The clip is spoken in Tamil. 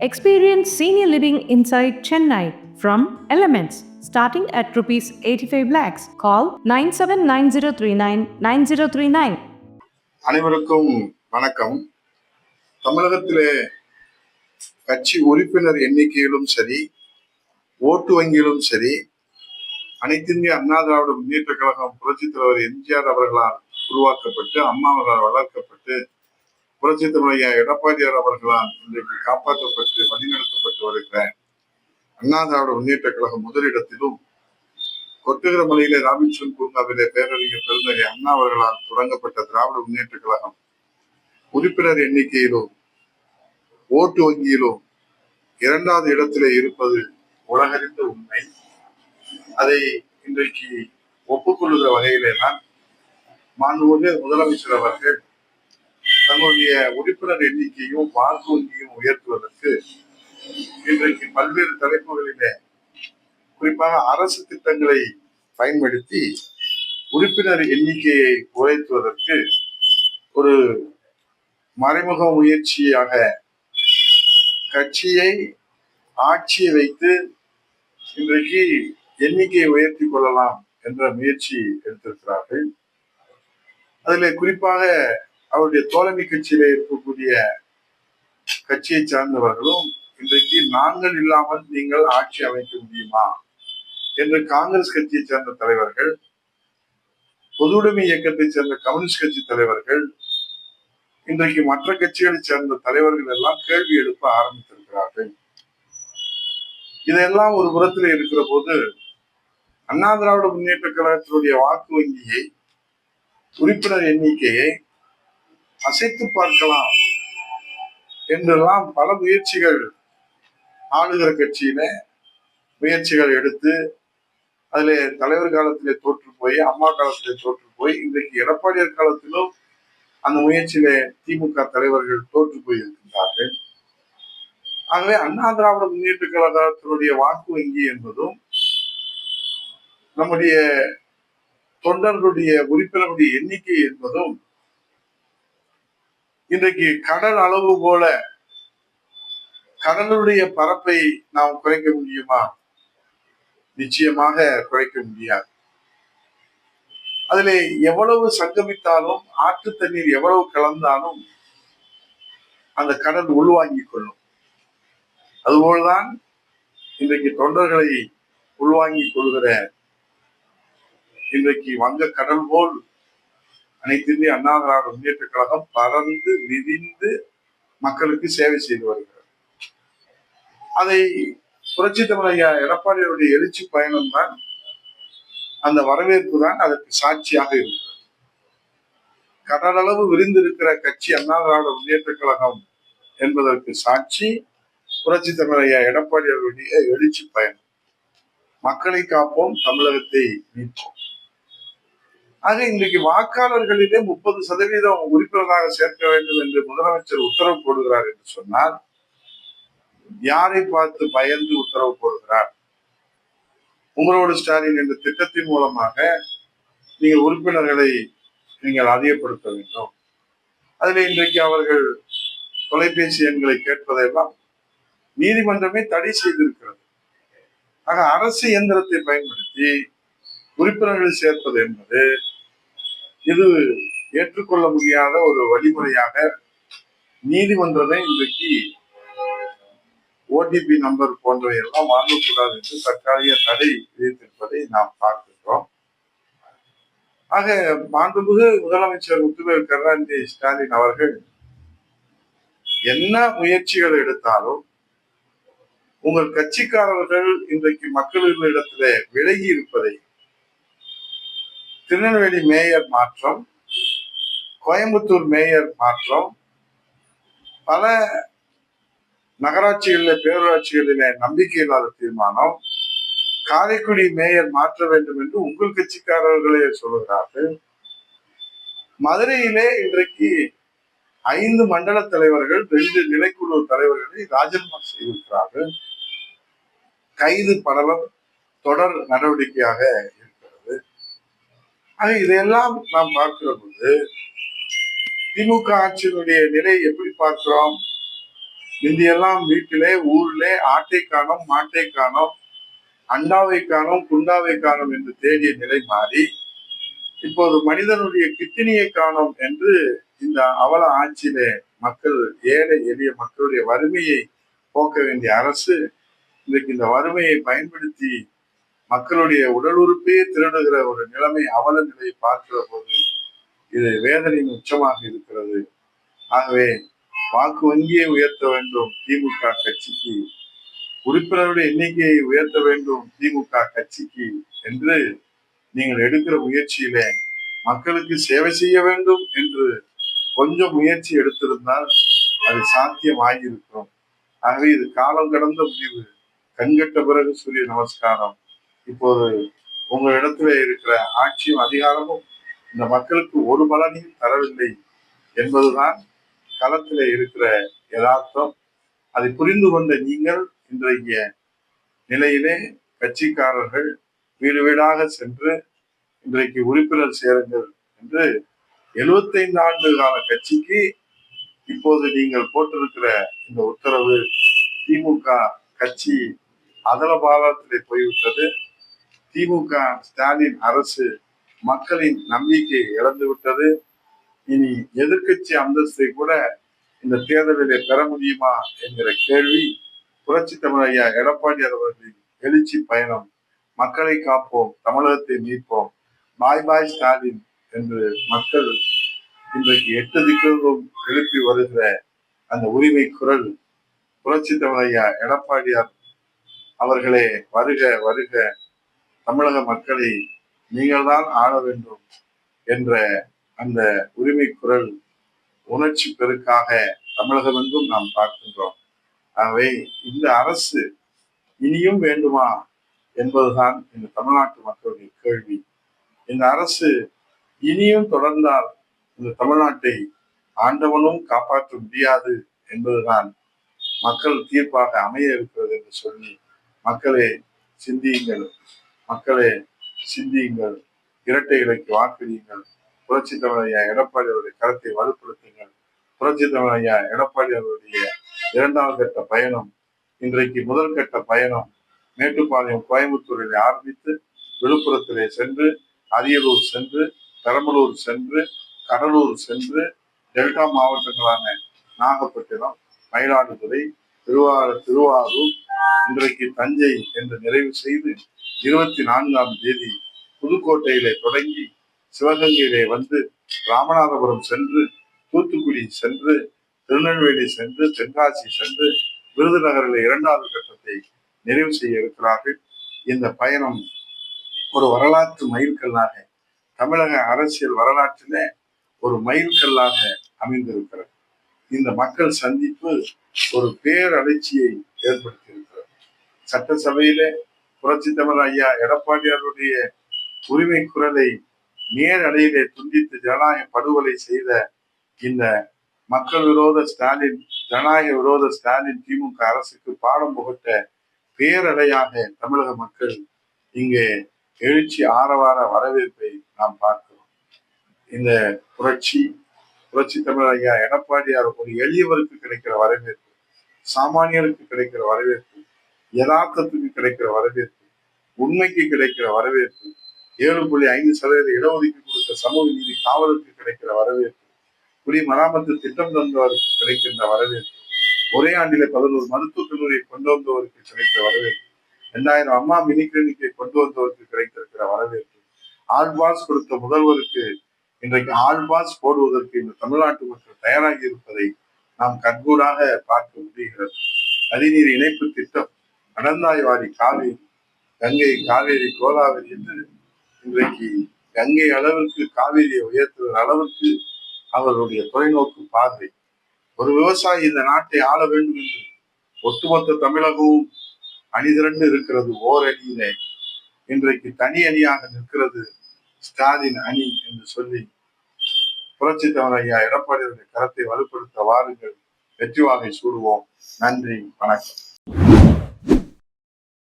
Experience senior living inside Chennai from Elements starting at rupees 85 lakhs. Call 979039 9039. அனைவருக்கும் வணக்கம் தமிழகத்திலே கட்சி உறுப்பினர் எண்ணிக்கையிலும் சரி ஓட்டு வங்கியிலும் சரி அனைத்திந்திய அண்ணா திராவிட முன்னேற்ற கழகம் புரட்சித் தலைவர் எம்ஜிஆர் அவர்களால் உருவாக்கப்பட்டு அம்மா அவர்களால் வளர்க்கப்பட்டு புரட்சித் தலைவர் எடப்பாடியார் அவர்களால் இன்றைக்கு காப்பாற்றப்பட்டு வழிநடத்தப்பட்டு வருகிற அண்ணா திராவிட முன்னேற்ற கழகம் முதலிடத்திலும் கொட்டுகிற மலையிலே ராபின்சன் பூங்காவிலே பேரறிஞர் பெருந்தகை அண்ணா அவர்களால் தொடங்கப்பட்ட திராவிட முன்னேற்ற கழகம் உறுப்பினர் எண்ணிக்கையிலும் ஓட்டு வங்கியிலும் இரண்டாவது இடத்திலே இருப்பது உலகறிந்த உண்மை. அதை இன்றைக்கு ஒப்புக்கொள்ளுகிற வகையிலே தான் மாண்புமிகு முதலமைச்சர் அவர்கள் தங்களுடைய உறுப்பினர் எண்ணிக்கையும் வாக்கு வங்கியும் உயர்த்துவதற்கு இன்றைக்கு பல்வேறு தலைப்புகளிலே குறிப்பாக அரசு திட்டங்களை பயன்படுத்தி உறுப்பினர் எண்ணிக்கையை குறைத்துவதற்கு ஒரு மறைமுக முயற்சியாக கட்சியை ஆட்சியை வைத்து இன்றைக்கு எண்ணிக்கையை உயர்த்தி கொள்ளலாம் என்ற முயற்சி எடுத்திருக்கிறார்கள். அதில் குறிப்பாக அவருடைய தோழமை கட்சியில இருக்கக்கூடிய கட்சியை சார்ந்தவர்களும் இன்றைக்கு நாங்கள் இல்லாமல் நீங்கள் ஆட்சி அமைக்க முடியுமா? என்று காங்கிரஸ் கட்சியை சேர்ந்த தலைவர்கள் பொதுவுடைமை இயக்கத்தை சேர்ந்த கம்யூனிஸ்ட் கட்சி தலைவர்கள் இன்றைக்கு மற்ற கட்சிகளை சேர்ந்த தலைவர்கள் எல்லாம் கேள்வி எழுப்ப ஆரம்பித்திருக்கிறார்கள். இதெல்லாம் ஒரு புறத்தில் இருக்கிற போது அண்ணா திராவிட முன்னேற்ற கழகத்தினுடைய வாக்கு வங்கியை உறுப்பினர் எண்ணிக்கையை அசைத்து பார்க்கலாம் என்றெல்லாம் பல முயற்சிகள் ஆளுகிற கட்சியில முயற்சிகள் எடுத்து அதுல தலைவர் காலத்திலே தோற்று போய் அம்மா காலத்திலே தோற்று போய் இன்றைக்கு எடப்பாடியார் காலத்திலும் அந்த முயற்சியிலே திமுக தலைவர்கள் தோற்று போயிருக்கின்றார்கள். ஆகவே அண்ணா திராவிட முன்னேற்ற கழகத்தினுடைய வாக்கு வங்கி என்பதும் நம்முடைய தொண்டர்களுடைய உறுப்பினருடைய எண்ணிக்கை என்பதும் இன்றைக்கு கடல் அளவு போல கடலுடைய பரப்பை நாம் குறைக்க முடியுமா? நிச்சயமாக குறைக்க முடியாது. அதிலே எவ்வளவு சங்கமித்தாலும் ஆற்று தண்ணீர் எவ்வளவு கலந்தாலும் அந்த கடல் உள்வாங்கிக் கொள்ளும். அதுபோல்தான் இன்றைக்கு தொண்டர்களை உள்வாங்கிக் கொள்கிற இன்றைக்கு வங்க கடல் போல் அனைத்து இந்திய அண்ணா திராவிட முன்னேற்ற கழகம் பறந்து விரிந்து மக்களுக்கு சேவை செய்து வருகிறது. அதை புரட்சி தமிழையா எடப்பாடியுடைய எழுச்சி பயணம் தான் அந்த வரவேற்பு தான் அதற்கு சாட்சியாக இருக்கிறது. கடலளவு விரிந்திருக்கிற கட்சி அண்ணா திராவிட முன்னேற்ற கழகம் என்பதற்கு சாட்சி புரட்சி தமிழையா எடப்பாடி அவர்களுடைய எழுச்சி பயணம். மக்களை காப்போம் தமிழகத்தை மீட்போம். ஆக இன்றைக்கு வாக்காளர்களிலே முப்பது சதவீதம் உறுப்பினராக சேர்க்க வேண்டும் என்று முதலமைச்சர் உத்தரவு போடுகிறார் என்று சொன்னால் யாரை பார்த்து பயந்து உத்தரவு போடுகிறார்? உங்களோடு ஸ்டாலின் என்ற திட்டத்தின் மூலமாக நீங்கள் உறுப்பினர்களை நீங்கள் அதிகப்படுத்த வேண்டும். அதில் இன்றைக்கு அவர்கள் தொலைபேசி எண்களை கேட்பதெல்லாம் நீதிமன்றமே தடை செய்திருக்கிறது. ஆக அரசு இயந்திரத்தை பயன்படுத்தி உறுப்பினர்களை சேர்ப்பது என்பது இது ஏற்றுக்கொள்ள முடியாத ஒரு வழிமுறையாக நீதிமன்றமே இன்றைக்கு ஓடிபி நம்பர் போன்றவை எல்லாம் வாங்கக்கூடாது என்று தற்காலிக தடை விதித்திருப்பதை நாம் பார்க்கின்றோம். ஆக மாண்புமிகு முதலமைச்சர் முத்துவேல் கருணாநிதி ஸ்டாலின் அவர்கள் என்ன முயற்சிகள் எடுத்தாலும் உங்கள் கட்சிக்காரர்கள் இன்றைக்கு மக்களிடத்துல விலகி இருப்பதை திருநெல்வேலி மேயர் மாற்றம் கோயம்புத்தூர் மேயர் மாற்றம் பல நகராட்சிகளில் பேரூராட்சிகளிலே நம்பிக்கை இல்லாத தீர்மானம் காரைக்குடி மேயர் மாற்ற வேண்டும் என்று உங்கள் கட்சிக்காரர்களே சொல்கிறார்கள் மதுரையிலே இன்றைக்கு ஐந்து மண்டல தலைவர்கள் ரெண்டு நிலைக்குழு தலைவர்களை ராஜினாமா செய்திருக்கிறார்கள். கைது படலம் தொடர் நடவடிக்கையாக ஆக இதையெல்லாம் நாம் பார்க்கிற போது திமுக ஆட்சியினுடைய நிலை எப்படி பார்க்கிறோம்? முந்தியெல்லாம் வீட்டிலே ஊரிலே ஆட்டை காணோம் மாட்டை காணோம் அண்டாவை காணோம் குண்டாவை காணோம் என்று தேடிய நிலை மாறி இப்போது மனிதனுடைய கித்தினியை காணோம் என்று இந்த அவல ஆட்சியிலே மக்கள் ஏழை எளிய மக்களுடைய வறுமையை போக்க வேண்டிய அரசு இன்றைக்கு இந்த வறுமையை பயன்படுத்தி மக்களுடைய உடல் உறுப்பையே திருடுகிற ஒரு நிலைமை அவல நிலையை பார்க்கிற போது இது வேதனையின் உச்சமாக இருக்கிறது. ஆகவே வாக்கு வங்கியை உயர்த்த வேண்டும் திமுக கட்சிக்கு. உறுப்பினருடைய எண்ணிக்கையை உயர்த்த வேண்டும் திமுக கட்சிக்கு என்று நீங்கள் எடுக்கிற முயற்சியிலே மக்களுக்கு சேவை செய்ய வேண்டும் என்று கொஞ்சம் முயற்சி எடுத்திருந்தால் அது சாத்தியமாகியிருக்கும். ஆகவே இது காலம் கடந்த முடிவு. கண்கட்ட பிறகு சூரிய நமஸ்காரம். இப்போது உங்களிடத்துல இருக்கிற ஆட்சியும் அதிகாரமும் இந்த மக்களுக்கு ஒரு பலனையும் தரவில்லை என்பதுதான் களத்திலே இருக்கிற யதார்த்தம். அதை புரிந்து கொண்ட நீங்கள் இன்றைய நிலையிலே கட்சிக்காரர்கள் வீடு வீடாக சென்று இன்றைக்கு உறுப்பினர் சேருங்கள் என்று எழுபத்தைந்து ஆண்டு கால கட்சிக்கு இப்போது நீங்கள் போட்டிருக்கிற இந்த உத்தரவு திமுக கட்சி அதல பாலத்திலே போய்விட்டது. திமுக ஸ்டாலின் அரசு மக்களின் நம்பிக்கை இழந்து விட்டது. இனி எதிர்க்கட்சி அந்தஸ்தை கூட இந்த தேர்தலிலே பெற முடியுமா என்கிற கேள்வி புரட்சி தமிழையா எடப்பாடி அவர்களின் எழுச்சி பயணம். மக்களை காப்போம் தமிழகத்தை மீட்போம் பாய் பாய் ஸ்டாலின் என்று மக்கள் இன்றைக்கு எட்டு திக்கும் எழுப்பி வருகிற அந்த உரிமை குரல் புரட்சி தமிழையா எடப்பாடியார் அவர்களே வருக வருக. தமிழக மக்களை நீங்கள்தான் ஆள வேண்டும் என்ற அந்த உரிமை குரல் உணர்ச்சி பெருக்காக தமிழகமெங்கும் நாம் பார்க்கின்றோம். ஆகவே இந்த அரசு இனியும் வேண்டுமா என்பதுதான் இந்த தமிழ்நாட்டு மக்களுடைய கேள்வி. இந்த அரசு இனியும் தொடர்ந்தால் இந்த தமிழ்நாட்டை ஆண்டவனும் காப்பாற்ற முடியாது என்பதுதான் மக்கள் தீர்ப்பாக அமைய இருக்கிறது என்று சொல்லி மக்களே சிந்தியுங்கள். மக்களே சிந்தியுங்கள் இரட்டை இலைக்கு வாக்களியுங்கள். புரட்சி தமிழையா எடப்பாடி அவருடைய கருத்தை வலுப்படுத்துங்கள். புரட்சி தமிழையா எடப்பாடி அவருடைய இரண்டாவது கட்ட பயணம் இன்றைக்கு முதல் கட்ட பயணம் மேட்டுப்பாளையம் கோயம்புத்தூரில் ஆரம்பித்து விழுப்புரத்திலே சென்று அரியலூர் சென்று பெரம்பலூர் சென்று கடலூர் சென்று டெல்டா மாவட்டங்களான நாகப்பட்டினம் மயிலாடுதுறை திருவாரூர் திருவாரூர் இன்றைக்கு தஞ்சை என்று நிறைவு செய்து இருபத்தி நான்காம் தேதி புதுக்கோட்டையிலே தொடங்கி சிவகங்கையிலே வந்து ராமநாதபுரம் சென்று தூத்துக்குடி சென்று திருநெல்வேலி சென்று தென்காசி சென்று விருதுநகரில் இரண்டாவது கட்டத்தை நிறைவு செய்ய இருக்கிறார்கள். இந்த பயணம் ஒரு வரலாற்று மைல்கல்லாக தமிழக அரசியல் வரலாற்றிலே ஒரு மைல்கல்லாக அமைந்திருக்கிறது. இந்த மக்கள் சந்திப்பு ஒரு பேரழிச்சியை ஏற்படுத்தியிருக்கிறது. சட்டசபையிலே புரட்சி தமிழ் ஐயா எடப்பாடியாருடைய உரிமை குரலை நேரடியிலே துண்டித்து ஜனநாயக படுகொலை செய்த இந்த மக்கள் விரோத ஸ்டாலின் ஜனநாயக விரோத ஸ்டாலின் திமுக அரசுக்கு பாடம் புகட்ட பேரடையாக தமிழக மக்கள் இங்கே எழுச்சி ஆரவார வரவேற்பை நாம் பார்க்கிறோம். இந்த புரட்சி புரட்சி தமிழ் ஐயா எடப்பாடியார் ஒரு எளியவருக்கு கிடைக்கிற வரவேற்பு சாமானியருக்கு கிடைக்கிற வரவேற்பு யதார்த்தத்துக்கு கிடைக்கிற வரவேற்பு உண்மைக்கு கிடைக்கிற வரவேற்பு ஏழு புள்ளி ஐந்து சதவீத இடஒதுக்கீடு கொடுத்த சமூக நீதி காவலுக்கு கிடைக்கிற வரவேற்பு குடிமராமத்து திட்டம் தந்தவருக்கு கிடைக்கின்ற வரவேற்பு ஒரே ஆண்டில பதினோரு மருத்துவக் கல்லூரியை கொண்டு வந்தவருக்கு கிடைத்த வரவேற்பு இரண்டாயிரம் அம்மா மினி கிளினிக்கை கொண்டு வந்தவருக்கு கிடைத்திருக்கிற வரவேற்பு ஆல்பாஸ் கொடுத்த முதல்வருக்கு இன்றைக்கு ஆல்பாஸ் போடுவதற்கு இந்த தமிழ்நாட்டு மக்கள் தயாராகி இருப்பதை நாம் கண்கூடாக பார்க்க முடிகிறது. நதிநீர் இணைப்பு திட்டம் அனந்தாய்வாடி காவிரி கங்கை காவேரி கோதாவரி என்று இன்றைக்கு கங்கை அளவிற்கு காவேரியை உயர்த்துகிற அளவுக்கு அவருடைய தொலைநோக்கு பார்வை. ஒரு விவசாயி இந்த நாட்டை ஆள வேண்டும் என்று ஒட்டுமொத்த தமிழகமும் அணிதிரண்டு இருக்கிறது ஓர் இன்றைக்கு தனி அணியாக நிற்கிறது ஸ்டாலின் அணி என்று சொல்லி புரட்சி தமிழ் ஐயா எடப்பாடியுடைய கரத்தை வலுப்படுத்த வாருங்கள். வெற்றி வாகை சூடுவோம். நன்றி. வணக்கம்.